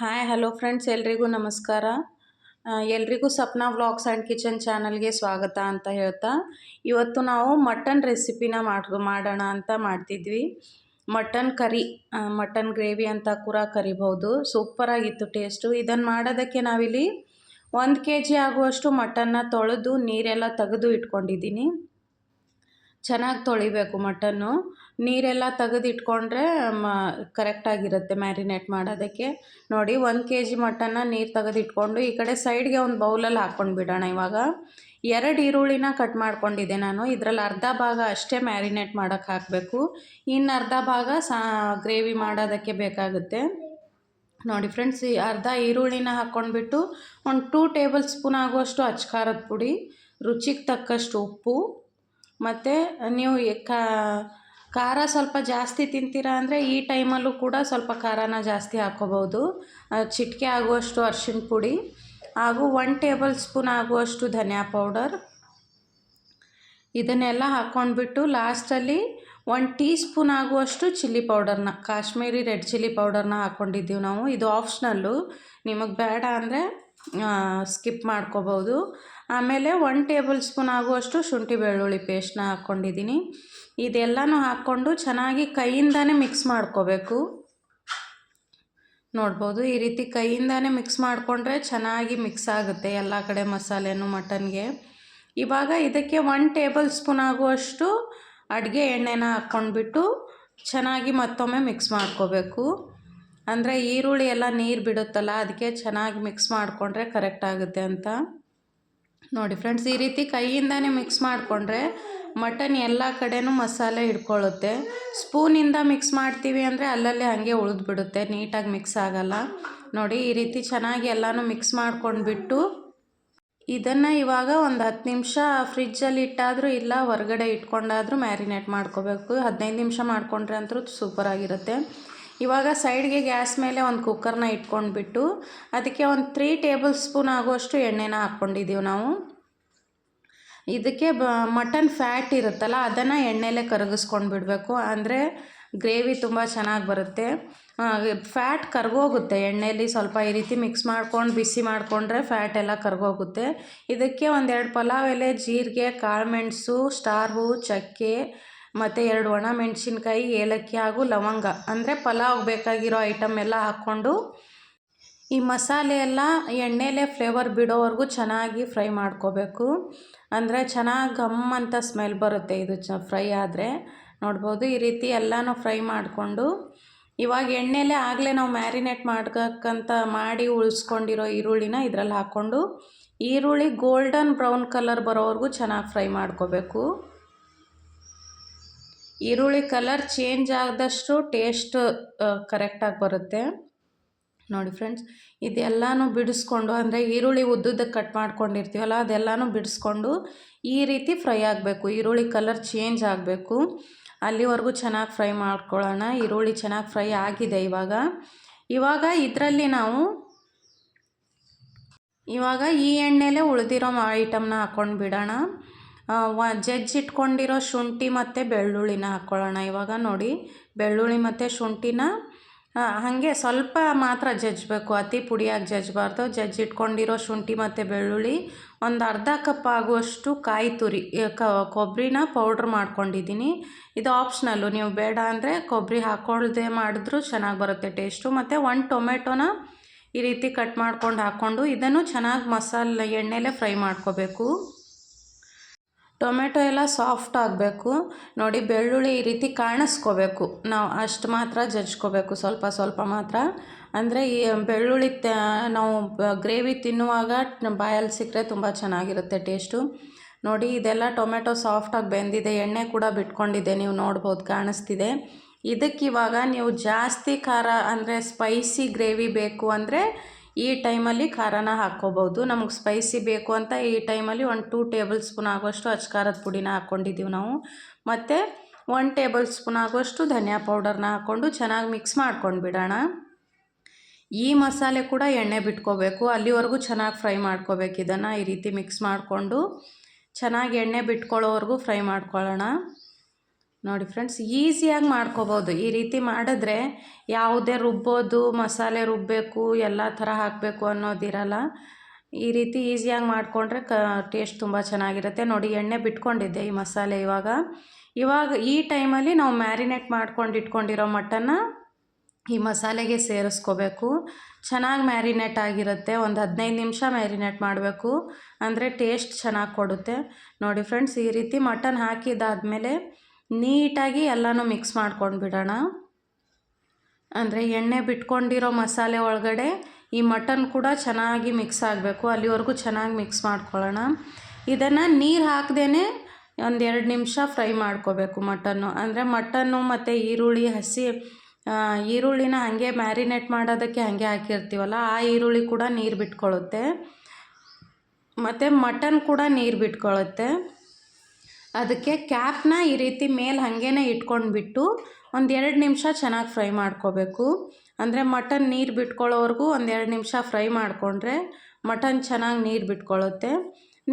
Hi hello friends ಎಲ್ರಿಗೂ ನಮಸ್ಕಾರ. ಎಲ್ರಿಗೂ ಸಪ್ನಾ ವ್ಲಾಗ್ಸ್ ಆ್ಯಂಡ್ ಕಿಚನ್ ಚಾನಲ್ಗೆ ಸ್ವಾಗತ ಅಂತ ಹೇಳ್ತಾ. ಇವತ್ತು ನಾವು ಮಟನ್ ರೆಸಿಪಿನ ಮಾಡ್, ಮಾಡೋಣ ಅಂತ ಮಾಡ್ತಿದ್ವಿ. ಮಟನ್ ಕರಿ ಮಟನ್ ಗ್ರೇವಿ ಅಂತ ಕೂಡ ಕರಿಬೋದು ಸೂಪರಾಗಿತ್ತು ಟೇಸ್ಟು. ಇದನ್ನು ಮಾಡೋದಕ್ಕೆ ನಾವಿಲ್ಲಿ ಒಂದು ಕೆ ಜಿ ಆಗುವಷ್ಟು ಮಟನ್ನ ತೊಳೆದು ನೀರೆಲ್ಲ ತೆಗೆದು ಇಟ್ಕೊಂಡಿದ್ದೀನಿ. ಚೆನ್ನಾಗಿ ತೊಳಿಬೇಕು ಮಟನ್ನು. ನೀರೆಲ್ಲ ತೆಗೆದಿಟ್ಕೊಂಡ್ರೆ ಮ ಕರೆಕ್ಟಾಗಿರುತ್ತೆ ಮ್ಯಾರಿನೇಟ್ ಮಾಡೋದಕ್ಕೆ. ನೋಡಿ, ಒಂದು ಕೆ ಜಿ ಮಟನ್ನ ನೀರು ತೆಗೆದಿಟ್ಕೊಂಡು ಈ ಕಡೆ ಸೈಡ್ಗೆ ಒಂದು ಬೌಲಲ್ಲಿ ಹಾಕ್ಕೊಂಡು ಬಿಡೋಣ ಇವಾಗ. ಎರಡು ಈರುಳ್ಳಿನ ಕಟ್ ಮಾಡ್ಕೊಂಡಿದ್ದೆ ನಾನು. ಇದರಲ್ಲಿ ಅರ್ಧ ಭಾಗ ಅಷ್ಟೇ ಮ್ಯಾರಿನೇಟ್ ಮಾಡೋಕ್ಕೆ ಹಾಕಬೇಕು. ಇನ್ನು ಅರ್ಧ ಭಾಗ ಸಾ ಗ್ರೇವಿ ಮಾಡೋದಕ್ಕೆ ಬೇಕಾಗುತ್ತೆ. ನೋಡಿ ಫ್ರೆಂಡ್ಸ್ ಈ ಅರ್ಧ ಈರುಳ್ಳಿನ ಹಾಕ್ಕೊಂಡ್ಬಿಟ್ಟು ಒಂದು ಟೂ ಟೇಬಲ್ ಸ್ಪೂನ್ ಆಗುವಷ್ಟು ಅಚ್ಕಾರದ ಪುಡಿ, ರುಚಿಗೆ ತಕ್ಕಷ್ಟು ಉಪ್ಪು ಮತ್ತು ನೀವು ಎ- ಕಾ- ಖಾರ ಸ್ವಲ್ಪ ಜಾಸ್ತಿ ತಿಂತೀರಾ ಅಂದರೆ ಈ ಟೈಮಲ್ಲೂ ಕೂಡ ಸ್ವಲ್ಪ ಖಾರನ ಜಾಸ್ತಿ ಹಾಕ್ಕೋಬೋದು. ಚಿಟಿಕೆ ಆಗುವಷ್ಟು ಅರ್ಶಿಣ ಪುಡಿ ಹಾಗೂ ಒನ್ ಟೇಬಲ್ ಸ್ಪೂನ್ ಆಗುವಷ್ಟು ಧನಿಯಾ ಪೌಡರ್ ಇದನ್ನೆಲ್ಲ ಹಾಕ್ಕೊಂಡ್ಬಿಟ್ಟು ಲಾಸ್ಟಲ್ಲಿ ಒನ್ ಟೀ ಸ್ಪೂನ್ ಆಗುವಷ್ಟು ಚಿಲ್ಲಿ ಪೌಡರ್ನ ಕಾಶ್ಮೀರಿ ರೆಡ್ ಚಿಲ್ಲಿ ಪೌಡರ್ನ ಹಾಕ್ಕೊಂಡಿದ್ದೀವಿ ನಾವು. ಇದು ಆಪ್ಷನಲ್ಲು ನಿಮಗೆ ಬೇಡ ಅಂದರೆ ಸ್ಕಿಪ್ ಮಾಡ್ಕೋಬೋದು. ಆಮೇಲೆ ಒನ್ ಟೇಬಲ್ ಸ್ಪೂನ್ ಆಗುವಷ್ಟು ಶುಂಠಿ ಬೆಳ್ಳುಳ್ಳಿ ಪೇಸ್ಟ್ನ ಹಾಕ್ಕೊಂಡಿದ್ದೀನಿ ಇದೆಲ್ಲನೂ ಹಾಕ್ಕೊಂಡು ಚೆನ್ನಾಗಿ ಕೈಯಿಂದಾನೇ ಮಿಕ್ಸ್ ಮಾಡ್ಕೋಬೇಕು. ನೋಡ್ಬೋದು, ಈ ರೀತಿ ಕೈಯಿಂದಾನೇ ಮಿಕ್ಸ್ ಮಾಡಿಕೊಂಡ್ರೆ ಚೆನ್ನಾಗಿ ಮಿಕ್ಸ್ ಆಗುತ್ತೆ ಎಲ್ಲ ಕಡೆ ಮಸಾಲೆನು, ಮಟನ್ಗೆ. ಇವಾಗ ಇದಕ್ಕೆ ಒನ್ ಟೇಬಲ್ ಸ್ಪೂನ್ ಆಗುವಷ್ಟು ಅಡುಗೆ ಎಣ್ಣೆನ ಹಾಕ್ಕೊಂಡ್ಬಿಟ್ಟು ಚೆನ್ನಾಗಿ ಮತ್ತೊಮ್ಮೆ ಮಿಕ್ಸ್ ಮಾಡ್ಕೋಬೇಕು. ಅಂದರೆ ಈರುಳ್ಳಿ ಎಲ್ಲ ನೀರು ಬಿಡುತ್ತಲ್ಲ, ಅದಕ್ಕೆ ಚೆನ್ನಾಗಿ ಮಿಕ್ಸ್ ಮಾಡಿಕೊಂಡ್ರೆ ಕರೆಕ್ಟ್ ಆಗುತ್ತೆ ಅಂತ. ನೋಡಿ ಫ್ರೆಂಡ್ಸ್, ಈ ರೀತಿ ಕೈಯಿಂದನೇ ಮಿಕ್ಸ್ ಮಾಡಿಕೊಂಡ್ರೆ ಮಟನ್ ಎಲ್ಲ ಕಡೆನೂ ಮಸಾಲೆ ಹಿಡ್ಕೊಳ್ಳುತ್ತೆ. ಸ್ಪೂನಿಂದ ಮಿಕ್ಸ್ ಮಾಡ್ತೀವಿ ಅಂದರೆ ಅಲ್ಲಲ್ಲಿ ಹಾಗೆ ಉಳಿದ್ಬಿಡುತ್ತೆ, ನೀಟಾಗಿ ಮಿಕ್ಸ್ ಆಗಲ್ಲ. ನೋಡಿ ಈ ರೀತಿ ಚೆನ್ನಾಗಿ ಎಲ್ಲನೂ ಮಿಕ್ಸ್ ಮಾಡ್ಕೊಂಡ್ಬಿಟ್ಟು ಇದನ್ನು ಇವಾಗ ಒಂದು ಹತ್ತು ನಿಮಿಷ ಫ್ರಿಜ್ಜಲ್ಲಿ ಇಟ್ಟಾದರೂ ಇಲ್ಲ, ಹೊರಗಡೆ ಇಟ್ಕೊಂಡಾದರೂ ಮ್ಯಾರಿನೇಟ್ ಮಾಡ್ಕೋಬೇಕು. ಹದಿನೈದು ನಿಮಿಷ ಮಾಡ್ಕೊಂಡ್ರೆ ಅಂತೂ ಸೂಪರಾಗಿರುತ್ತೆ ಇವಾಗ ಸೈಡ್ಗೆ ಗ್ಯಾಸ್ ಮೇಲೆ ಒಂದು ಕುಕ್ಕರ್ನ ಇಟ್ಕೊಂಡ್ಬಿಟ್ಟು ಅದಕ್ಕೆ ಒಂದು ತ್ರೀ ಟೇಬಲ್ ಸ್ಪೂನ್ ಆಗುವಷ್ಟು ಎಣ್ಣೆನ ಹಾಕ್ಕೊಂಡಿದ್ದೀವಿ ನಾವು. ಇದಕ್ಕೆ ಬ, ಮಟನ್ ಫ್ಯಾಟ್ ಇರುತ್ತಲ್ಲ, ಅದನ್ನು ಎಣ್ಣೆಲೇ ಕರಗಿಸ್ಕೊಂಡು ಬಿಡಬೇಕು ಅಂದರೆ ಗ್ರೇವಿ ತುಂಬ ಚೆನ್ನಾಗಿ ಬರುತ್ತೆ. ಫ್ಯಾಟ್ ಕರ್ಗೋಗುತ್ತೆ. ಎಣ್ಣೆಯಲ್ಲಿ ಸ್ವಲ್ಪ ಈ ರೀತಿ ಮಿಕ್ಸ್ ಮಾಡ್ಕೊಂಡು, ಬಿಸಿ ಮಾಡಿಕೊಂಡ್ರೆ ಫ್ಯಾಟ್ ಎಲ್ಲ ಕರ್ಗೋಗುತ್ತೆ. ಇದಕ್ಕೆ ಒಂದೆರಡು ಪಲಾವ್ ಎಲೆ, ಜೀರಿಗೆ ಕಾಳುಮೆಣಸು ಸ್ಟಾರ್ ಹೂ, ಚಕ್ಕೆ ಮತ್ತು ಎರಡು ಒಣ ಮೆಣಸಿನ್ಕಾಯಿ, ಏಲಕ್ಕಿ ಹಾಗೂ ಲವಂಗ. ಅಂದರೆ ಪಲಾವ್ ಬೇಕಾಗಿರೋ ಐಟಮ್ ಎಲ್ಲ ಹಾಕ್ಕೊಂಡು ಈ ಮಸಾಲೆ ಎಲ್ಲ ಎಣ್ಣೆಲೇ ಫ್ಲೇವರ್ ಬಿಡೋವರೆಗೂ ಚೆನ್ನಾಗಿ ಫ್ರೈ ಮಾಡ್ಕೋಬೇಕು. ಅಂದರೆ ಚೆನ್ನಾಗಿ ಗಮ್ ಅಂತ ಸ್ಮೆಲ್ ಬರುತ್ತೆ ಇದು ಚ ಫ್ರೈ ಆದರೆ. ನೋಡ್ಬೋದು ಈ ರೀತಿ ಎಲ್ಲನೂ ಫ್ರೈ ಮಾಡಿಕೊಂಡು ಇವಾಗ ಎಣ್ಣೆಲೇ ಆಗಲೇ ನಾವು ಮ್ಯಾರಿನೇಟ್ ಮಾಡ್ಕಂತ ಮಾಡಿ ಉಳಿಸ್ಕೊಂಡಿರೋ ಈರುಳ್ಳಿನ ಇದರಲ್ಲಿ ಹಾಕ್ಕೊಂಡು ಈರುಳ್ಳಿ ಗೋಲ್ಡನ್ ಬ್ರೌನ್ ಕಲರ್ ಬರೋವರೆಗೂ ಚೆನ್ನಾಗಿ ಫ್ರೈ ಮಾಡ್ಕೋಬೇಕು. ಈರುಳ್ಳಿ ಕಲರ್ ಚೇಂಜ್ ಆದಷ್ಟು ಟೇಸ್ಟ್ ಕರೆಕ್ಟಾಗಿ ಬರುತ್ತೆ. ನೋಡಿ ಫ್ರೆಂಡ್ಸ್ ಇದೆಲ್ಲನೂ ಬಿಡಿಸ್ಕೊಂಡು, ಅಂದರೆ ಈರುಳ್ಳಿ ಉದ್ದದ ಕಟ್ ಮಾಡ್ಕೊಂಡಿರ್ತೀವಲ್ಲ, ಅದೆಲ್ಲನೂ ಬಿಡಿಸ್ಕೊಂಡು ಈ ರೀತಿ ಫ್ರೈ ಆಗಬೇಕು. ಈರುಳ್ಳಿ ಕಲರ್ ಚೇಂಜ್ ಆಗಬೇಕು. ಅಲ್ಲಿವರೆಗೂ ಚೆನ್ನಾಗಿ ಫ್ರೈ ಮಾಡ್ಕೊಳ್ಳೋಣ. ಈರುಳ್ಳಿ ಚೆನ್ನಾಗಿ ಫ್ರೈ ಆಗಿದೆ ಇವಾಗ. ಇವಾಗ ಇದರಲ್ಲಿ ನಾವು ಇವಾಗ ಈ ಎಣ್ಣೆಲೇ ಉಳಿದಿರೋ ಐಟಮ್ನ ಹಾಕ್ಕೊಂಡು ಬಿಡೋಣ. ಜಜ್ಜಿಟ್ಕೊಂಡಿರೋ ಶುಂಠಿ ಮತ್ತು ಬೆಳ್ಳುಳ್ಳಿನ ಹಾಕ್ಕೊಳ್ಳೋಣ ಇವಾಗ ನೋಡಿ, ಬೆಳ್ಳುಳ್ಳಿ ಮತ್ತು ಶುಂಠಿನ ಹಾಗೆ ಸ್ವಲ್ಪ ಮಾತ್ರ ಜಜ್ಬೇಕು ಅತಿ ಪುಡಿಯಾಗಿ ಜಜ್ಜಬಾರ್ದು. ಜಜ್ಜಿಟ್ಕೊಂಡಿರೋ ಶುಂಠಿ ಮತ್ತು ಬೆಳ್ಳುಳ್ಳಿ, ಒಂದು ಅರ್ಧ ಕಪ್ ಆಗುವಷ್ಟು ಕಾಯಿ ತುರಿ ಕೊಬ್ಬರಿನ ಪೌಡ್ರ್ ಮಾಡ್ಕೊಂಡಿದ್ದೀನಿ. ಇದು ಆಪ್ಷನಲ್ಲು. ನೀವು ಬೇಡ ಅಂದರೆ ಕೊಬ್ಬರಿ ಹಾಕೊಳ್ಳದೆ ಮಾಡಿದ್ರೂ ಚೆನ್ನಾಗಿ ಬರುತ್ತೆ ಟೇಸ್ಟು. ಮತ್ತು ಒಂದು ಟೊಮೆಟೊನ ಈ ರೀತಿ ಕಟ್ ಮಾಡ್ಕೊಂಡು ಹಾಕ್ಕೊಂಡು ಇದನ್ನು ಚೆನ್ನಾಗಿ ಮಸಾಲೆ ಎಣ್ಣೆಲೇ ಫ್ರೈ ಮಾಡ್ಕೋಬೇಕು. ಟೊಮೆಟೊ ಎಲ್ಲ ಸಾಫ್ಟ್ ಆಗಬೇಕು. ನೋಡಿ ಬೆಳ್ಳುಳ್ಳಿ ಈ ರೀತಿ ಕಾಣಿಸ್ಕೋಬೇಕು. ನಾವು ಅಷ್ಟು ಮಾತ್ರ ಜಜ್ಕೋಬೇಕು, ಸ್ವಲ್ಪ ಸ್ವಲ್ಪ ಮಾತ್ರ. ಅಂದರೆ ಈ ಬೆಳ್ಳುಳ್ಳಿ ನಾವು ಗ್ರೇವಿ ತಿನ್ನುವಾಗ ಬಾಯಲ್ಲಿ ಸಿಕ್ಕರೆ ತುಂಬ ಚೆನ್ನಾಗಿರುತ್ತೆ ಟೇಸ್ಟು. ನೋಡಿ ಇದೆಲ್ಲ ಟೊಮೆಟೊ ಸಾಫ್ಟಾಗಿ ಬೆಂದಿದೆ. ಎಣ್ಣೆ ಕೂಡ ಬಿಟ್ಕೊಂಡಿದೆ, ನೀವು ನೋಡ್ಬೋದು ಕಾಣಿಸ್ತಿದೆ. ಇದಕ್ಕಿವಾಗ ನೀವು ಜಾಸ್ತಿ ಖಾರ ಅಂದರೆ ಸ್ಪೈಸಿ ಗ್ರೇವಿ ಬೇಕು ಅಂದರೆ ಈ ಟೈಮಲ್ಲಿ ಖಾರನ ಹಾಕ್ಕೋಬೋದು. ನಮಗೆ ಸ್ಪೈಸಿ ಬೇಕು ಅಂತ ಈ ಟೈಮಲ್ಲಿ ಒಂದು ಟೂ ಟೇಬಲ್ ಸ್ಪೂನ್ ಆಗುವಷ್ಟು ಅಚ್ಕಾರದ ಪುಡಿನ ಹಾಕ್ಕೊಂಡಿದ್ದೀವಿ ನಾವು. ಮತ್ತು ಒನ್ ಟೇಬಲ್ ಸ್ಪೂನ್ ಆಗುವಷ್ಟು ಧನಿಯಾ ಪೌಡರ್ನ ಹಾಕ್ಕೊಂಡು ಚೆನ್ನಾಗಿ ಮಿಕ್ಸ್ ಮಾಡ್ಕೊಂಡು ಬಿಡೋಣ. ಈ ಮಸಾಲೆ ಕೂಡ ಎಣ್ಣೆ ಬಿಟ್ಕೋಬೇಕು. ಅಲ್ಲಿವರೆಗೂ ಚೆನ್ನಾಗಿ ಫ್ರೈ ಮಾಡ್ಕೋಬೇಕು ಇದನ್ನು ಈ ರೀತಿ ಮಿಕ್ಸ್ ಮಾಡಿಕೊಂಡು. ಚೆನ್ನಾಗಿ ಎಣ್ಣೆ ಬಿಟ್ಕೊಳ್ಳೋವರೆಗೂ ಫ್ರೈ ಮಾಡ್ಕೊಳ್ಳೋಣ. ನೋಡಿ ಫ್ರೆಂಡ್ಸ್ ಈಸಿಯಾಗಿ ಮಾಡ್ಕೋಬೋದು. ಈ ರೀತಿ ಮಾಡಿದ್ರೆ ಯಾವುದೇ ರುಬ್ಬೋದು, ಮಸಾಲೆ ರುಬ್ಬಬೇಕು ಎಲ್ಲ ಥರ ಹಾಕಬೇಕು ಅನ್ನೋದಿರಲ್ಲ ಈ ರೀತಿ ಈಸಿಯಾಗಿ ಮಾಡಿಕೊಂಡ್ರೆ ಕ ಟೇಸ್ಟ್ ತುಂಬ ಚೆನ್ನಾಗಿರುತ್ತೆ. ನೋಡಿ, ಎಣ್ಣೆ ಬಿಟ್ಕೊಂಡಿದ್ದೆ ಈ ಮಸಾಲೆ ಇವಾಗ. ಇವಾಗ ಈ ಟೈಮಲ್ಲಿ ನಾವು ಮ್ಯಾರಿನೇಟ್ ಮಾಡ್ಕೊಂಡು ಇಟ್ಕೊಂಡಿರೋ ಮಟನ್ನ ಈ ಮಸಾಲೆಗೆ ಸೇರಿಸ್ಕೋಬೇಕು. ಚೆನ್ನಾಗಿ ಮ್ಯಾರಿನೇಟ್ ಆಗಿರುತ್ತೆ. ಒಂದು ಹದಿನೈದು ನಿಮಿಷ ಮ್ಯಾರಿನೇಟ್ ಮಾಡಬೇಕು. ಅಂದರೆ ಟೇಸ್ಟ್ ಚೆನ್ನಾಗಿ ಕೊಡುತ್ತೆ. ನೋಡಿ ಫ್ರೆಂಡ್ಸ್ ಈ ರೀತಿ ಮಟನ್ ಹಾಕಿದಾದಮೇಲೆ ನೀಟಾಗಿ ಎಲ್ಲನೂ ಮಿಕ್ಸ್ ಮಾಡ್ಕೊಂಡು ಬಿಡೋಣ. ಅಂದರೆ ಎಣ್ಣೆ ಬಿಟ್ಕೊಂಡಿರೋ ಮಸಾಲೆ ಒಳಗಡೆ ಈ ಮಟನ್ ಕೂಡ ಚೆನ್ನಾಗಿ ಮಿಕ್ಸ್ ಆಗಬೇಕು. ಅಲ್ಲಿವರೆಗೂ ಚೆನ್ನಾಗಿ ಮಿಕ್ಸ್ ಮಾಡ್ಕೊಳ್ಳೋಣ. ಇದನ್ನು ನೀರು ಹಾಕ್ದೇ ಎರಡು ನಿಮಿಷ ಫ್ರೈ ಮಾಡ್ಕೋಬೇಕು ಮಟನ್ನು ಅಂದರೆ ಮಟನ್ನು ಮತ್ತು ಈರುಳ್ಳಿ, ಹಸಿ ಈರುಳ್ಳಿನ ಹಾಗೆ ಮ್ಯಾರಿನೇಟ್ ಮಾಡೋದಕ್ಕೆ ಹಾಗೆ ಹಾಕಿರ್ತೀವಲ್ಲ, ಆ ಈರುಳ್ಳಿ ಕೂಡ ನೀರು ಬಿಟ್ಕೊಳ್ಳುತ್ತೆ. ಮತ್ತು ಮಟನ್ ಕೂಡ ನೀರು ಬಿಟ್ಕೊಳ್ಳುತ್ತೆ. ಅದಕ್ಕೆ ಕ್ಯಾಪ್ನ ಈ ರೀತಿ ಮೇಲೆ ಹಾಗೇನೆ ಇಟ್ಕೊಂಡ್ಬಿಟ್ಟು ಒಂದು ಎರಡು ನಿಮಿಷ ಚೆನ್ನಾಗಿ ಫ್ರೈ ಮಾಡ್ಕೋಬೇಕು. ಅಂದರೆ ಮಟನ್ ನೀರು ಬಿಟ್ಕೊಳ್ಳೋವರೆಗೂ ಒಂದು ಎರಡು ನಿಮಿಷ ಫ್ರೈ ಮಾಡಿಕೊಂಡ್ರೆ ಮಟನ್ ಚೆನ್ನಾಗಿ ನೀರು ಬಿಟ್ಕೊಳ್ಳುತ್ತೆ.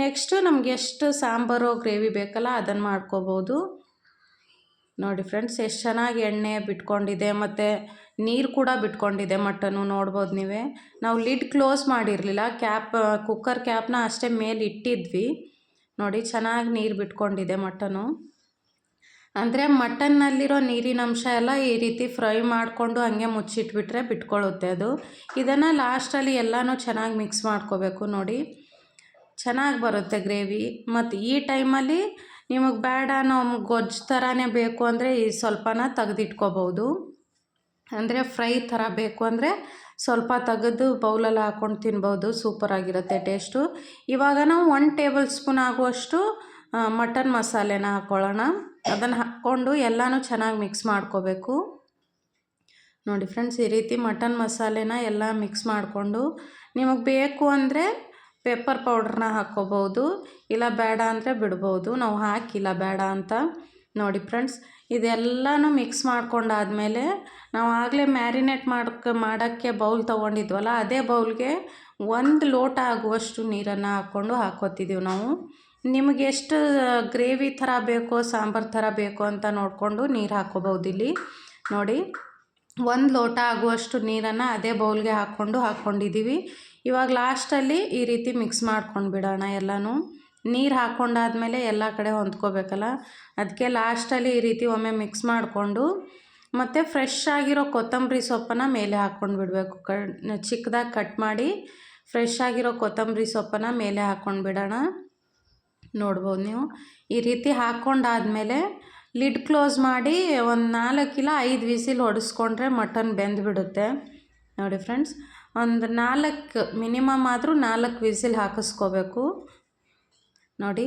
ನೆಕ್ಸ್ಟು ನಮ್ಗೆ ಎಷ್ಟು ಸಾಂಬಾರು, ಗ್ರೇವಿ ಬೇಕಲ್ಲ ಅದನ್ನು ಮಾಡ್ಕೋಬೋದು. ನೋಡಿ ಫ್ರೆಂಡ್ಸ್, ಎಷ್ಟು ಚೆನ್ನಾಗಿ ಎಣ್ಣೆ ಬಿಟ್ಕೊಂಡಿದೆ ಮತ್ತು ನೀರು ಕೂಡ ಬಿಟ್ಕೊಂಡಿದೆ ಮಟನ್ನು ನೋಡ್ಬೋದು ನೀವೇ. ನಾವು ಲಿಡ್ ಕ್ಲೋಸ್ ಮಾಡಿರಲಿಲ್ಲ, ಕ್ಯಾಪ್, ಕುಕ್ಕರ್ ಕ್ಯಾಪ್ನ ಅಷ್ಟೇ ಮೇಲೆ ಇಟ್ಟಿದ್ವಿ. ನೋಡಿ, ಚೆನ್ನಾಗಿ ನೀರು ಬಿಟ್ಕೊಂಡಿದೆ ಮಟನು. ಅಂದರೆ ಮಟನ್ನಲ್ಲಿರೋ ನೀರಿನ ಅಂಶ ಎಲ್ಲ ಈ ರೀತಿ ಫ್ರೈ ಮಾಡಿಕೊಂಡು ಹಂಗೆ ಮುಚ್ಚಿಟ್ಬಿಟ್ರೆ ಬಿಟ್ಕೊಳ್ಳುತ್ತೆ ಅದು. ಇದನ್ನು ಲಾಸ್ಟಲ್ಲಿ ಎಲ್ಲನೂ ಚೆನ್ನಾಗಿ ಮಿಕ್ಸ್ ಮಾಡ್ಕೋಬೇಕು ನೋಡಿ. ಚೆನ್ನಾಗಿ ಬರುತ್ತೆ ಗ್ರೇವಿ. ಮತ್ತು ಈ ಟೈಮಲ್ಲಿ ನಿಮಗೆ ಬೇಡ ನಮ್ಗೆ ಗೊಜ್ಜು ಥರನೇ ಬೇಕು ಅಂದರೆ ಈ ಸ್ವಲ್ಪನ ತೆಗೆದಿಟ್ಕೋಬೋದು ಅಂದರೆ ಫ್ರೈ ಥರ ಬೇಕು ಅಂದರೆ ಸ್ವಲ್ಪ ತೆಗೆದು ಬೌಲಲ್ಲಿ ಹಾಕ್ಕೊಂಡು ತಿನ್ಬೋದು. ಸೂಪರಾಗಿರುತ್ತೆ ಟೇಸ್ಟು. ಇವಾಗ ನಾವು ಒನ್ ಟೇಬಲ್ ಸ್ಪೂನ್ ಆಗುವಷ್ಟು ಮಟನ್ ಮಸಾಲೆನ ಹಾಕ್ಕೊಳ್ಳೋಣ ಅದನ್ನು ಹಾಕ್ಕೊಂಡು ಎಲ್ಲನೂ ಚೆನ್ನಾಗಿ ಮಿಕ್ಸ್ ಮಾಡ್ಕೋಬೇಕು. ನೋಡಿ ಫ್ರೆಂಡ್ಸ್, ಈ ರೀತಿ ಮಟನ್ ಮಸಾಲೆನ ಎಲ್ಲ ಮಿಕ್ಸ್ ಮಾಡಿಕೊಂಡು ನಿಮಗೆ ಬೇಕು ಅಂದರೆ ಪೆಪ್ಪರ್ ಪೌಡ್ರನ್ನ ಹಾಕ್ಕೋಬೋದು. ಇಲ್ಲ ಬೇಡ ಅಂದರೆ ಬಿಡ್ಬೋದು. ನಾವು ಹಾಕಿಲ್ಲ ಬೇಡ ಅಂತ. ನೋಡಿ ಫ್ರೆಂಡ್ಸ್ ಇದೆಲ್ಲನೂ ಮಿಕ್ಸ್ ಮಾಡ್ಕೊಂಡಾದಮೇಲೆ ನಾವು ಆಗಲೇ ಮ್ಯಾರಿನೇಟ್ ಮಾಡ್ಕ, ಮಾಡೋಕ್ಕೆ ಬೌಲ್ ತೊಗೊಂಡಿದ್ವಲ್ಲ, ಅದೇ ಬೌಲ್ಗೆ ಒಂದು ಲೋಟ ಆಗುವಷ್ಟು ನೀರನ್ನು ಹಾಕ್ಕೊಂಡು ಹಾಕೋತಿದ್ದೀವಿ ನಾವು. ನಿಮಗೆ ಎಷ್ಟು ಗ್ರೇವಿ ಥರ ಬೇಕೋ, ಸಾಂಬಾರು ಥರ ಬೇಕೋ ಅಂತ ನೋಡಿಕೊಂಡು ನೀರು ಹಾಕ್ಕೋಬೋದು ಇಲ್ಲಿ. ನೋಡಿ, ಒಂದು ಲೋಟ ಆಗುವಷ್ಟು ನೀರನ್ನು ಅದೇ ಬೌಲ್ಗೆ ಹಾಕ್ಕೊಂಡು ಹಾಕ್ಕೊಂಡಿದ್ದೀವಿ ಇವಾಗ ಲಾಸ್ಟಲ್ಲಿ ಈ ರೀತಿ ಮಿಕ್ಸ್ ಮಾಡ್ಕೊಂಡು ಬಿಡೋಣ ಎಲ್ಲನೂ. ನೀರು ಹಾಕ್ಕೊಂಡಾದಮೇಲೆ ಎಲ್ಲ ಕಡೆ ಹೊಂದ್ಕೋಬೇಕಲ್ಲ? ಅದಕ್ಕೆ ಲಾಸ್ಟಲ್ಲಿ ಈ ರೀತಿ ಒಮ್ಮೆ ಮಿಕ್ಸ್ ಮಾಡಿಕೊಂಡು ಮತ್ತು ಫ್ರೆಶ್ ಆಗಿರೋ ಕೊತ್ತಂಬರಿ ಸೊಪ್ಪನ್ನು ಮೇಲೆ ಹಾಕ್ಕೊಂಡು ಬಿಡಬೇಕು. ಕ ಚಿಕ್ಕದಾಗಿ ಕಟ್ ಮಾಡಿ ಫ್ರೆಶ್ ಆಗಿರೋ ಕೊತ್ತಂಬರಿ ಸೊಪ್ಪನ್ನು ಮೇಲೆ ಹಾಕ್ಕೊಂಡು ಬಿಡೋಣ. ನೋಡ್ಬೋದು ನೀವು. ಈ ರೀತಿ ಹಾಕ್ಕೊಂಡಾದಮೇಲೆ ಲಿಡ್ ಕ್ಲೋಸ್ ಮಾಡಿ ಒಂದು ನಾಲ್ಕಿಲ್ಲ ಐದು ವಿಸಿಲ್ ಹೊಡೆಸ್ಕೊಂಡ್ರೆ ಮಟನ್ ಬೆಂದುಬಿಡುತ್ತೆ. ನೋಡಿ ಫ್ರೆಂಡ್ಸ್ ಒಂದು ನಾಲ್ಕು ಮಿನಿಮಮ್ ಆದರೂ ನಾಲ್ಕು ವಿಸಿಲ್ ಹಾಕಿಸ್ಕೋಬೇಕು. ನೋಡಿ,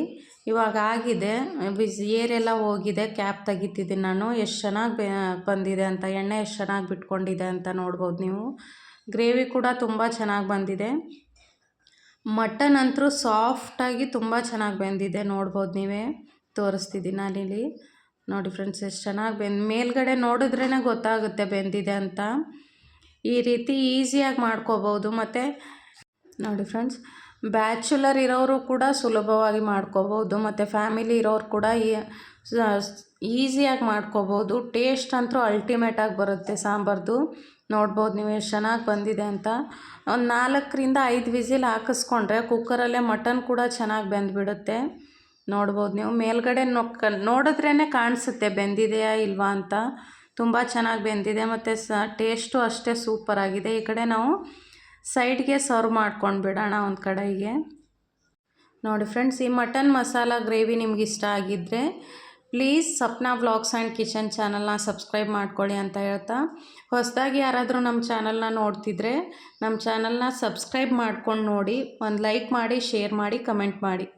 ಇವಾಗ ಆಗಿದೆ. ಬಿಸ್ ಏರೆಲ್ಲ ಹೋಗಿದೆ. ಕ್ಯಾಪ್ ತೆಗಿತಿದ್ದೀನಿ ನಾನು. ಎಷ್ಟು ಚೆನ್ನಾಗಿ ಬಂದಿದೆ ಅಂತ, ಎಣ್ಣೆ ಎಷ್ಟು ಚೆನ್ನಾಗಿ ಬಿಟ್ಕೊಂಡಿದೆ ಅಂತ ನೋಡ್ಬೋದು ನೀವು. ಗ್ರೇವಿ ಕೂಡ ತುಂಬ ಚೆನ್ನಾಗಿ ಬಂದಿದೆ. ಮಟನ್ ಅಂತೂ ಸಾಫ್ಟಾಗಿ ತುಂಬ ಚೆನ್ನಾಗಿ ಬೆಂದಿದೆ. ನೋಡ್ಬೋದು ನೀವೇ. ತೋರಿಸ್ತಿದ್ದೀನಿ ನಾನಿಲ್ಲಿ ನೋಡಿ ಫ್ರೆಂಡ್ಸ್, ಎಷ್ಟು ಚೆನ್ನಾಗಿ ಬೆಂದ್, ಮೇಲ್ಗಡೆ ನೋಡಿದ್ರೇ ಗೊತ್ತಾಗುತ್ತೆ ಬೆಂದಿದೆ ಅಂತ. ಈ ರೀತಿ ಈಸಿಯಾಗಿ ಮಾಡ್ಕೋಬೋದು. ಮತ್ತು ನೋಡಿ ಫ್ರೆಂಡ್ಸ್ ಬ್ಯಾಚುಲರ್ ಇರೋರು ಕೂಡ ಸುಲಭವಾಗಿ ಮಾಡ್ಕೋಬೋದು, ಮತ್ತು ಫ್ಯಾಮಿಲಿ ಇರೋರು ಕೂಡ ಈಸಿಯಾಗಿ ಮಾಡ್ಕೋಬೋದು. ಟೇಸ್ಟ್ ಅಂತೂ ಅಲ್ಟಿಮೇಟಾಗಿ ಬರುತ್ತೆ ಸಾಂಬಾರ್ದು. ನೋಡ್ಬೋದು ನೀವು ಎಷ್ಟು ಚೆನ್ನಾಗಿ ಬಂದಿದೆ ಅಂತ. ಒಂದು ನಾಲ್ಕರಿಂದ ಐದು ವಿಸಿಲ್ ಹಾಕಿಸ್ಕೊಂಡ್ರೆ ಕುಕ್ಕರಲ್ಲೇ ಮಟನ್ ಕೂಡ ಚೆನ್ನಾಗಿ ಬೆಂದುಬಿಡುತ್ತೆ. ನೋಡ್ಬೋದು ನೀವು. ಮೇಲ್ಗಡೆ ನೊಕ್ಕ ನೋಡಿದ್ರೇ ಕಾಣಿಸುತ್ತೆ ಬೆಂದಿದೆಯಾ ಇಲ್ವಾ ಅಂತ. ತುಂಬ ಚೆನ್ನಾಗಿ ಬೆಂದಿದೆ, ಮತ್ತು ಸ, ಟೇಸ್ಟು ಅಷ್ಟೇ ಸೂಪರಾಗಿದೆ ಈ ಕಡೆ ನಾವು ಸೈಡ್ಗೆ ಸರ್ವ್ ಮಾಡ್ಕೊಂಡು ಬಿಡೋಣ ಒಂದು ಕಡೆಗೆ. ನೋಡಿ ಫ್ರೆಂಡ್ಸ್, ಈ ಮಟನ್ ಮಸಾಲ ಗ್ರೇವಿ ನಿಮ್ಗೆ ಇಷ್ಟ ಆಗಿದ್ದರೆ please Sapna vlogs and kitchen ಚಾನಲ್ನ ಸಬ್ಸ್ಕ್ರೈಬ್ ಮಾಡ್ಕೊಳ್ಳಿ ಅಂತ ಹೇಳ್ತಾ. ಹೊಸದಾಗಿ ಯಾರಾದರೂ ನಮ್ಮ ಚಾನಲ್ನ ನೋಡ್ತಿದ್ರೆ ನಮ್ಮ ಚಾನಲ್ನ ಸಬ್ಸ್ಕ್ರೈಬ್ ಮಾಡ್ಕೊಂಡು ನೋಡಿ, ಒಂದು ಲೈಕ್ ಮಾಡಿ, ಶೇರ್ ಮಾಡಿ, ಕಮೆಂಟ್ ಮಾಡಿ.